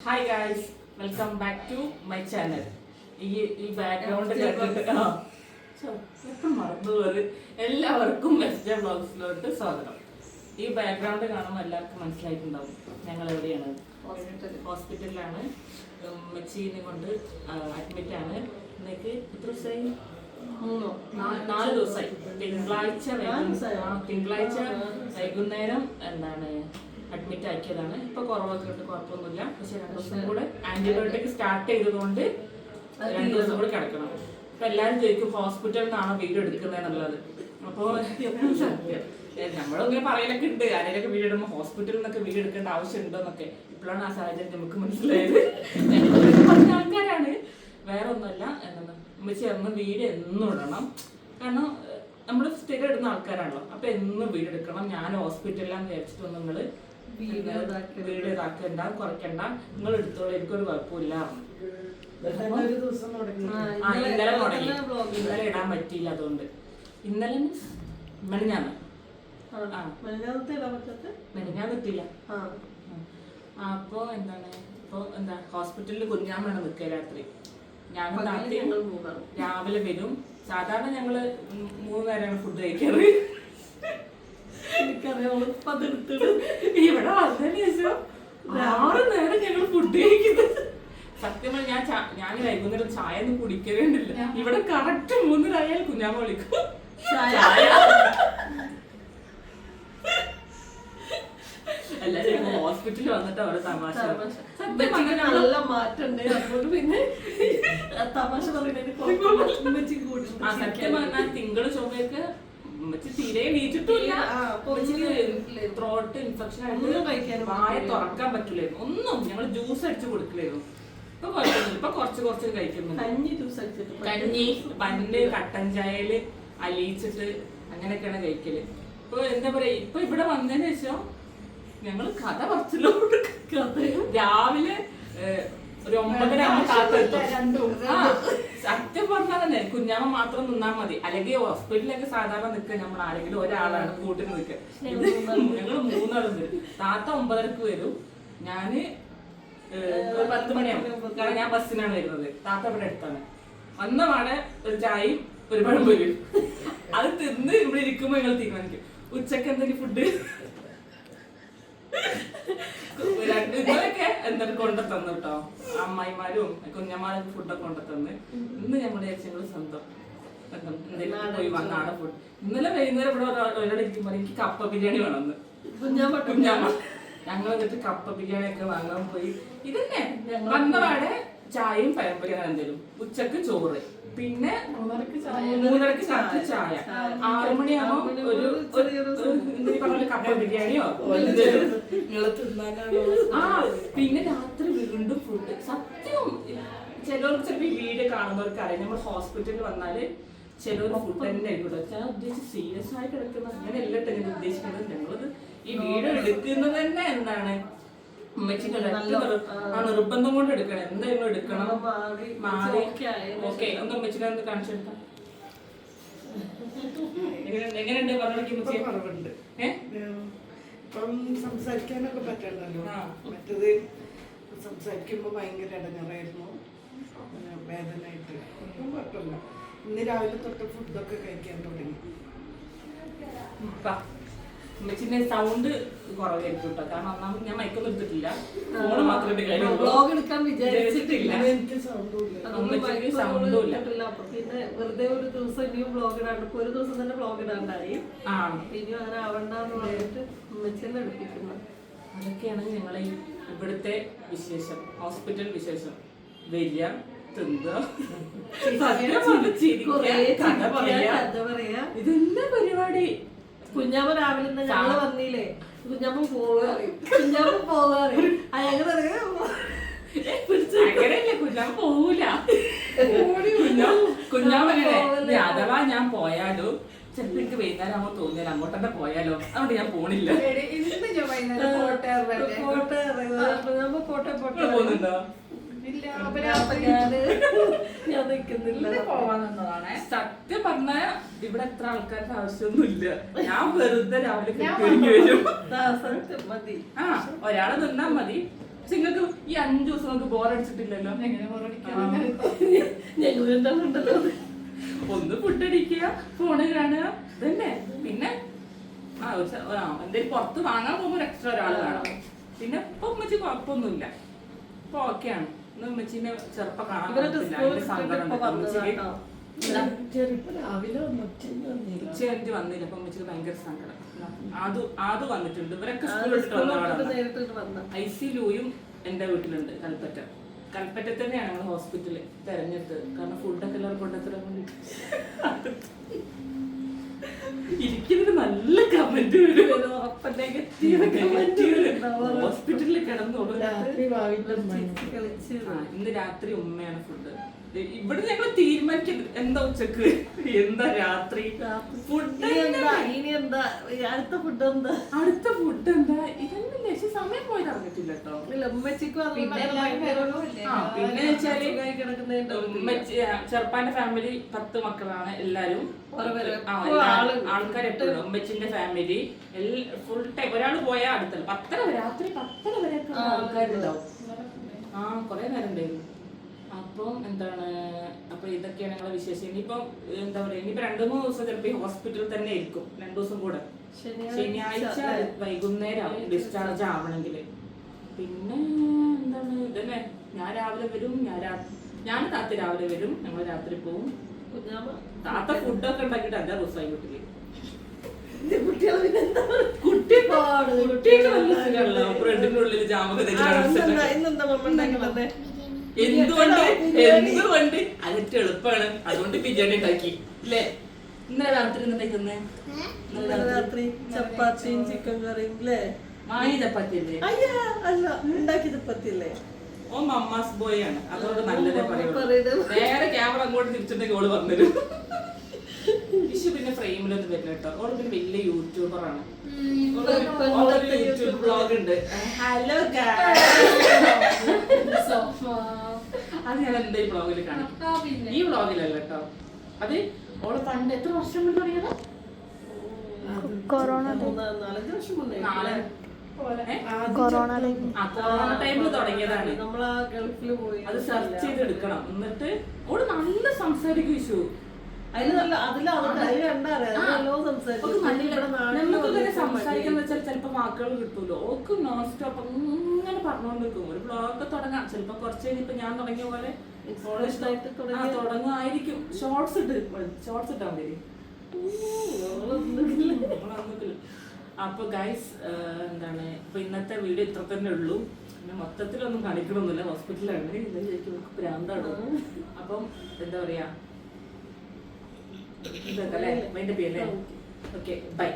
Hi guys welcome back to my channel ഈ ഈ background കേട്ടിട്ട് ആ എപ്പം മറന്നു പോയത് എല്ലാവർക്കും എസ് ബ്ലോഗ്സിലോട്ട് സ്വാഗതം. ഈ ബാക്ക്ഗ്രൗണ്ട് കാണുമ്പോൾ എല്ലാവർക്കും മനസ്സിലായിട്ടുണ്ടാവും ഞങ്ങൾ എവിടെയാണ് ഹോസ്പിറ്റലിലാണ് മെച്ചീനെ കൊണ്ട് അഡ്മിറ്റ് ആണ്. ഇന്നേക്ക് എത്ര ദിവസമായി മൂന്നോ. നാല് ദിവസമായി തിങ്കളാഴ്ച തിങ്കളാഴ്ച വൈകുന്നേരം എന്താണ്? അഡ്മിറ്റ് ആക്കിയതാണ്. ഇപ്പൊ കുറവൊക്കെ ഉണ്ട് കുഴപ്പമൊന്നുമില്ല പക്ഷെ രണ്ടു ദിവസം കൂടെ ആന്റിബയോട്ടിക് സ്റ്റാർട്ട് ചെയ്തതുകൊണ്ട് രണ്ടു ദിവസം കൂടെ കിടക്കണം. ഇപ്പൊ എല്ലാരും ചോദിക്കും ഹോസ്പിറ്റലിൽ നിന്നാണോ വീട് എടുക്കുന്നതെന്നുള്ളത് അപ്പോ സത്യം. ഏ, നമ്മളും ഇങ്ങനെ പറയലൊക്കെ ഉണ്ട്. ആരെയൊക്കെ വീട് ഇടുമ്പോൾ ഹോസ്പിറ്റലിൽ നിന്നൊക്കെ വീട് എടുക്കേണ്ട ആവശ്യമുണ്ടോന്നൊക്കെ ഇപ്പോഴാണ് ആ സാഹചര്യം നമുക്ക് മനസ്സിലായത്. പറഞ്ഞ ആൾക്കാരാണ്. വേറെ ഒന്നുമല്ല എന്താണ് നമ്മൾ ചേർന്ന് വീട് എന്നും ഇടണം. കാരണം നമ്മൾ സ്ഥിരം ഇടുന്ന ആൾക്കാരാണല്ലോ. അപ്പൊ എന്നും വീട് എടുക്കണം. ഞാൻ ഹോസ്പിറ്റലിലാന്ന് വിചാരിച്ചിട്ടൊന്നും നിങ്ങൾ വീട് ഇതാക്കണ്ട കുറയ്ക്കണ്ട. നിങ്ങൾ എടുത്തോളൂ എനിക്കൊരു കുഴപ്പമില്ല. ഒരു ദിവസം ആ ഇന്നലെ തുടങ്ങി. ഇന്നലെ ഇടാൻ പറ്റിയില്ല അതുകൊണ്ട്. ഇന്നലെ മീൻസ് മെനഞ്ഞാന്ന്. ആ അപ്പോ എന്താണ്? ഇപ്പൊ എന്താ? ഹോസ്പിറ്റലിൽ കുഞ്ഞാമ്മയാണ് നിൽക്കുക രാത്രി. ഞങ്ങൾ മൂന്നാണ് രാവിലെ വരും. സാധാരണ ഞങ്ങൾ മൂ- മൂന്ന് നേരമാണ് ഫുഡ് കഴിക്കാറ്. എനിക്കറിയാം അവൾ പതെടുത്തിട്ട് ഇവിടെ വന്നതിന് ശേഷം ആറ് നേരം ഞങ്ങൾ ഫുഡ് കഴിക്കുന്നത് സത്യം പറഞ്ഞാൽ ഞാൻ ഞാൻ വൈകുന്നേരം ചായ ഒന്നും കുടിക്കലുണ്ടില്ല ഇവിടെ കറക്റ്റ് മൂന്നരായാൽ കുഞ്ഞാമ്മ വിളിക്കും. എല്ലാരും ഹോസ്പിറ്റലിൽ വന്നിട്ട് അവരെ തമാശ. നല്ല മാറ്റം പിന്നെ തമാശ ആ സത്യം പറഞ്ഞാൽ ഉമ്മച്ചി തീരെ അപ്പൊ ത്രോട്ട് ഇൻഫെക്ഷൻ ആയിട്ട് വായ തുറക്കാൻ പറ്റില്ലായിരുന്നു ഒന്നും. ഞങ്ങൾ ജ്യൂസ് അടിച്ച് കൊടുക്കില്ലായിരുന്നു ഇപ്പൊ കുഴപ്പമൊന്നുമില്ല ഇപ്പൊ കുറച്ച് കുറച്ച് കഴിക്കുന്നു കഞ്ഞി ജ്യൂസ് അടിച്ചിട്ട് കഞ്ഞി പണ്ട് കട്ടൻ ചായയിൽ അലിയിച്ചിട്ട് അങ്ങനെയൊക്കെയാണ് കഴിക്കൽ. ഇപ്പൊ എന്താ പറയാ ഇപ്പൊ ഇവിടെ വന്നതിന് ശേഷം ഞങ്ങൾ കഥ പറച്ചിലോട്ട് രാവിലെ ഒരു ഒമ്പതര ആകുമ്പോൾ കാത്തെത്തും ആ, കുഞ്ഞാമ്മ മാത്രം നിന്നാൽ മതി. അല്ലെങ്കിൽ ഹോസ്പിറ്റലിലൊക്കെ സാധാരണ നിൽക്കുക. നമ്മൾ ആരെങ്കിലും ഒരാളാണ് കൂട്ടിന് നിൽക്കുക. ഞങ്ങൾ മൂന്നാളും വരും താത്ത ഒമ്പതരക്ക് വരും. ഞാൻ ഒരു പത്ത് മണിയാവും. കാരണം ഞാൻ ബസ്സിനാണ് വരുന്നത്. താത്ത ഇവിടെ അടുത്താണ്. വന്ന പാടെ ഒരു ചായയും ഒരു പഴം വരും അത് തിന്ന് ഇവിടെ ഇരിക്കുമ്പോ ഞങ്ങൾ തീരുമാനിക്കും. ഉച്ചയ്ക്ക് എന്തെങ്കിലും ഫുഡ് രണ്ട് എന്നിട്ട് കൊണ്ടു തന്നു കേട്ടോ അമ്മായിമാരും കുഞ്ഞന്മാരൊക്കെ ഫുഡൊക്കെ കൊണ്ടു തന്ന്. ഇന്ന് ഞങ്ങളുടെ ഞങ്ങൾ സ്വന്തം പോയി വന്ന ആടെ ഫുഡ് ഇന്നലെ വൈകുന്നേരം ഇവിടെ ഒരാളോട് ഇരിക്കുമ്പോൾ എനിക്ക് കപ്പ ബിരിയാണി വേണമെന്ന്. കുഞ്ഞാമ്മ ഞങ്ങൾ എന്നിട്ട് കപ്പ ബിരിയാണി ഒക്കെ വാങ്ങാൻ പോയി. ഇതന്നെ വന്നപാടെ ചായയും അങ്ങനെ എന്തെങ്കിലും ഉച്ചയ്ക്ക് ചോറ്. പിന്നെ മൂന്നരക്ക് ചായ. ചായ. ആറു മണിയാകുമ്പോ ഒരു പറഞ്ഞ കപ്പ ബിരിയാണിയോ? ആ പിന്നെ രാത്രി വീണ്ടും ഫുഡ് സത്യം ചിലവർക്ക് ചിലപ്പോൾ ഈ വീഡിയോ കാണുന്നവർക്ക് അറിയാം. നമ്മൾ ഹോസ്പിറ്റലിൽ വന്നാൽ ചിലവർ ഫുഡ് തന്നെ ആയിക്കോട്ടെ ഞാൻ ഉദ്ദേശിച്ച് സീരിയസ് ആയി കിടക്കുന്ന അങ്ങനെയല്ല ഞാൻ ഉദ്ദേശിക്കുന്നത്. ഞങ്ങളത് ഈ വീഡിയോ എടുക്കുന്നത് തന്നെ എന്താണ്? ഉമ്മച്ചിന്റെ ഒരൊറ്റ നിർ- ആ. നിർബന്ധം കൊണ്ട് എടുക്കണം. എന്തായാലും എടുക്കണം? മാറി. മാറി. ഓക്കെ ഒന്ന് ഉമ്മച്ചിനെ ഒന്ന് കാണിച്ചു കൊടുക്കാം എങ്ങനെയുണ്ട്? കുറവുണ്ട്. ഇപ്പം സംസാരിക്കാനൊക്കെ പറ്റണ്ടല്ലോ. മറ്റത് സംസാരിക്കുമ്പോൾ ഭയങ്കര ഇടങ്ങറായിരുന്നു. വേദനയായിട്ട്. കുഴപ്പമില്ല. ഇന്ന് രാവിലെ തൊട്ട് ഫുഡൊക്കെ കഴിക്കാൻ തുടങ്ങി. ഉമ്മച്ചിന്റെ സൗണ്ട് കുറവായിരിക്കും കേട്ടോ കാരണം ഒന്നാമത് ഞാൻ മയക്കൊന്നും എടുത്തിട്ടില്ല. ഫോണ് മാത്രമേ ബ്ലോഗ് എടുക്കാൻ വിചാരിച്ചിട്ടില്ല. ഉമ്മച്ചിക്ക് സൗണ്ടും ഇല്ല. പിന്നെ വെറുതെ ഒരു ദിവസം ഇനിയും ബ്ലോഗ് ഇടാണ്ട്. ഒരു ദിവസം തന്നെ ബ്ലോഗ് ഇടാണ്ടായി. ആ. ഇനിയും അങ്ങനെ ആവണ്ടെന്ന് പറഞ്ഞിട്ട് ഉമ്മച്ചിനെ എടുപ്പിക്കുന്നത് അതൊക്കെയാണ് ഞങ്ങളെ ഇവിടുത്തെ വിശേഷം. ഹോസ്പിറ്റൽ വിശേഷം. വരിക തിന്നുക. ഇതെന്താ പരിപാടി? കുഞ്ഞാമ്മ രാവിലെ ഇന്ന് ഞങ്ങൾ വന്നില്ലേ കുഞ്ഞാമ്മ പോവാറി കുഞ്ഞാമ്മ പോവാറി അയാൾ അങ്ങനെയല്ല പോവൂല. അഥവാ ഞാൻ പോയാലോ ചിലപ്പോ എനിക്ക് വൈകുന്നേരം ആകുമ്പോ തോന്നിയാൽ അങ്ങോട്ട് തന്നെ പോയാലോ. അതുകൊണ്ട് ഞാൻ പോണില്ല. പോട്ടെ. പോട്ടെ പോട്ടെ പോകുന്നുണ്ടോ ഞാൻ നിക്കുന്നില്ല സത്യം പറഞ്ഞ ഇവിടെ എത്ര ആൾക്കാരുടെ ആവശ്യമൊന്നുമില്ല. ഞാൻ വെറുതെ രാവിലെ കഴിഞ്ഞു വരും. മതി. ആ ഒരാളെ നിന്നാ മതി. പക്ഷെ നിങ്ങൾക്ക് ഈ അഞ്ചു ദിവസം നിങ്ങൾക്ക് ബോറടിച്ചിട്ടില്ലല്ലോ ഒന്ന് ഫുഡ് അടിക്കുക ഫോണ് കാണുക ഇതന്നെ. പിന്നെ ആ എന്തെങ്കിലും പുറത്ത് വാങ്ങാൻ പോകുമ്പോൾ എക്സ്ട്രാ ഒരാൾ കാണാം. പിന്നെ ഇപ്പൊ ഉമ്മച്ചി കുഴപ്പമൊന്നുമില്ല. ഇപ്പൊ ഓക്കെയാണ് ഉമ്മച്ചിനെ ചെറുപ്പം കാണാൻ രാവിലെ ഉച്ച വന്നില്ല. അപ്പൊ ഉമ്മച്ചിക്ക് ഭയങ്കര സങ്കടം. വന്നിട്ടുണ്ട്. ഇവരൊക്കെ ഐ സി ലൂയും എന്റെ വീട്ടിലുണ്ട് കൽപ്പറ്റ. കൽപ്പറ്റ തന്നെയാണ് ഞങ്ങൾ ഹോസ്പിറ്റലിൽ തെരഞ്ഞെടുത്തത്. കാരണം ഫുഡൊക്കെ എല്ലാവർക്കും കൊണ്ടുത്തരാൻ വേണ്ടി ഇരിക്കുന്നത് നല്ല കമന്റ് വരും ഹോസ്പിറ്റലിൽ കിടന്നു കളിച്ച് ഇന്ന് രാത്രി ഉമ്മയാണ് ഫുഡ് ഇവിടെ ഞങ്ങൾ തീരുമാനിക്കുന്നു എന്താ ഉച്ചയ്ക്ക്? എന്താ രാത്രി? ഫുഡ് എന്താ? ഇനി എന്താ? അടുത്ത ഫുഡ് എന്താ? അടുത്ത ഫുഡ് എന്താ? ഇതൊന്നും ചേച്ചി സമയം പോയത് അറിഞ്ഞിട്ടില്ല കേട്ടോ പിന്നെ വെച്ചാൽ ചെറുപ്പാന്റെ ഫാമിലി പത്ത് മക്കളാണ് എല്ലാരും. ആൾക്കാർ എപ്പോഴും ഉമ്മച്ചിന്റെ ഫാമിലി ഫുൾ ടൈം ഒരാൾ പോയാൽ അടുത്തല്ല പത്തര വരെ രാത്രി പത്തര വരെ ആൾക്കാരുണ്ടാവും. ആ കൊറേ നേരം ഉണ്ടായിരുന്നു. അപ്പം എന്താണ് അപ്പൊ ഇതൊക്കെയാണ് ഞങ്ങളെ വിശേഷം. ഇനിയിപ്പം എന്താ പറയാ ഇനിയിപ്പോ രണ്ടു മൂന്ന് ദിവസം ചിലപ്പോ ഹോസ്പിറ്റലിൽ തന്നെ ആയിരിക്കും. രണ്ടു ദിവസം കൂടെ. ശനിയാഴ്ച വൈകുന്നേരം ഡിസ്ചാർജ് ആവണമെങ്കിൽ പിന്നെ എന്താണ് ഇതന്നെ. ഞാൻ രാവിലെ വരും ഞാൻ രാത്രി ഞാൻ താത്ത രാവിലെ വരും ഞങ്ങൾ രാത്രി പോവും. താത്ത ഫുഡൊക്കെ ഉണ്ടാക്കിയിട്ട് അല്ല ദിവസമായി വീട്ടിൽ. കുട്ടികൾ പിന്നെന്താ കുട്ടി പാട് കുട്ടിയൊക്കെ നല്ല സുഖമല്ലോ? ബ്രെഡിന്റെ ഉള്ളിൽ ജാമൊക്കെ എന്തുകൊണ്ട്? എന്തുകൊണ്ട്? അതിട്ട് എളുപ്പമാണ് അതുകൊണ്ട് ബിരിയാണി ഉണ്ടാക്കി. അല്ലേ ഇന്നലെ രാത്രി എന്താ ഇന്നലെ രാത്രി ചപ്പാത്തിയും ചിക്കൻ കറിയും അല്ലേ മായ ചപ്പാത്തി അല്ലേ അയ്യാ അല്ല ഉണ്ടാക്കി ചപ്പാത്തിയല്ലേ? ഓ മമ്മാസ് ബോയ് ആണ്. അതുകൊണ്ട് നല്ലതേ പറയുള്ളൂ. വേറെ നേരെ ക്യാമറ അങ്ങോട്ട് തിരിച്ചിട്ടുണ്ടെങ്കിൽ ഓൾ വന്നിരും വിഷു പിന്നെ ഫ്രെയിമിലൊന്നും വരുന്ന കേട്ടോ. ഓൾ പിന്നെ വലിയ യൂട്യൂബറാണ് യൂട്യൂബ് ബ്ലോഗ് ഉണ്ട്. ഹലോ അത് ഞാൻ എന്റെ ഈ ബ്ലോഗിൽ കാണിക്കും ഈ ബ്ലോഗിലല്ല കേട്ടോ. അത് ഓൾ പണ്ട് എത്ര വർഷം മുന്നേ തുടങ്ങിയത്? കൊറോണ കൊറോണ ടൈമിൽ തുടങ്ങിയതാണ്. നമ്മളാ ഗൾഫിൽ പോയി. അത് സെർച്ച് ചെയ്ത് എടുക്കണം എന്നിട്ട് ഓൾ നല്ല സംസാരിക്കും വിഷു അതിൽ നല്ല അതിൽ അവർക്ക് അതിൽ കണ്ടാറേ അത് നല്ലോ സംസാരിക്കും വാക്കുകൾ കിട്ടൂലോ? ഓക്ക് നോൺ സ്റ്റോപ്പ് ഇങ്ങനെ പറഞ്ഞുകൊണ്ട് നിൽക്കും ഒരു ബ്ലോഗ് തുടങ്ങാം. ചിലപ്പോ കുറച്ച് കഴിഞ്ഞിപ്പോ ഞാൻ തുടങ്ങിയ പോലെ തുടങ്ങുമായിരിക്കും. ഷോർട്സ് ഇട്ട് ഷോർട്സ് ഇട്ടാ മതി. അപ്പൊ ഗൈസ് എന്താണ്? ഇപ്പൊ ഇന്നത്തെ വീഡിയോ ഇത്ര തന്നെ ഉള്ളൂ. പിന്നെ മൊത്തത്തിലൊന്നും കാണിക്കണമെന്നില്ല ഹോസ്പിറ്റലാണ് ശരിക്കും നമുക്ക് ഭ്രാന്താണ്? അപ്പം എന്താ പറയാ? ഇതൊക്കെ അല്ലേ? അതിന്റെ ഓക്കെ. ബൈ